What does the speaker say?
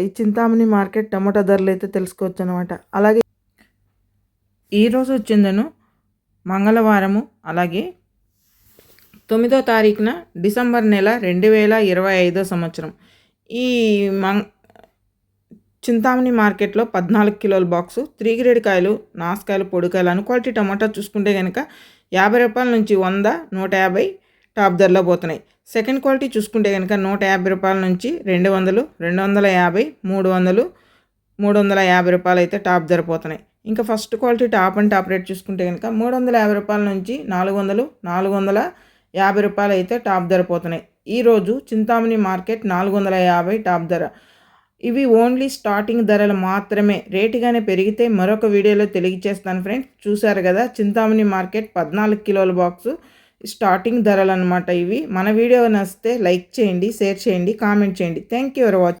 ఈ చింతామణి మార్కెట్ టమాటా ధరలు అయితే తెలుసుకోవచ్చు అనమాట అలాగే ఈరోజు వచ్చిందను మంగళవారము అలాగే తొమ్మిదో తారీఖున డిసెంబర్ నెల రెండు వేల ఇరవై ఐదో సంవత్సరం. ఈ మం చింతామణి మార్కెట్లో పద్నాలుగు కిలోల బాక్సు త్రీ గ్రేడ్ కాయలు నాసుకాయలు పొడికాయలు అని క్వాలిటీ టమాటా చూసుకుంటే కనుక యాభై రూపాయల నుంచి వంద నూట యాభై టాప్ ధరలో పోతున్నాయి. సెకండ్ క్వాలిటీ చూసుకుంటే కనుక నూట యాభై రూపాయల నుంచి రెండు వందలు రెండు వందల యాభై మూడు వందలు మూడు వందల యాభై రూపాయలు అయితే టాప్ ధర పోతున్నాయి. ఇంకా first quality top and top rate చూసుకుంటే కనుక మూడు వందల యాభై రూపాయల నుంచి నాలుగు వందలు నాలుగు వందల యాభై రూపాయలు అయితే టాప్ ధర పోతున్నాయి. ఈరోజు చింతామణి మార్కెట్ నాలుగు వందల యాభై టాప్ ధర. ఇవి ఓన్లీ స్టార్టింగ్ ధరలు మాత్రమే. రేటుగానే పెరిగితే మరొక వీడియోలో తెలియజేస్తాను ఫ్రెండ్స్. చూశారు కదా చింతామణి మార్కెట్ పద్నాలుగు కిలోల బాక్సు స్టార్టింగ్ ధరలు అనమాట ఇవి. మన వీడియో నచ్చితే లైక్ చేయండి షేర్ చేయండి కామెంట్ చేయండి. Thank you for watching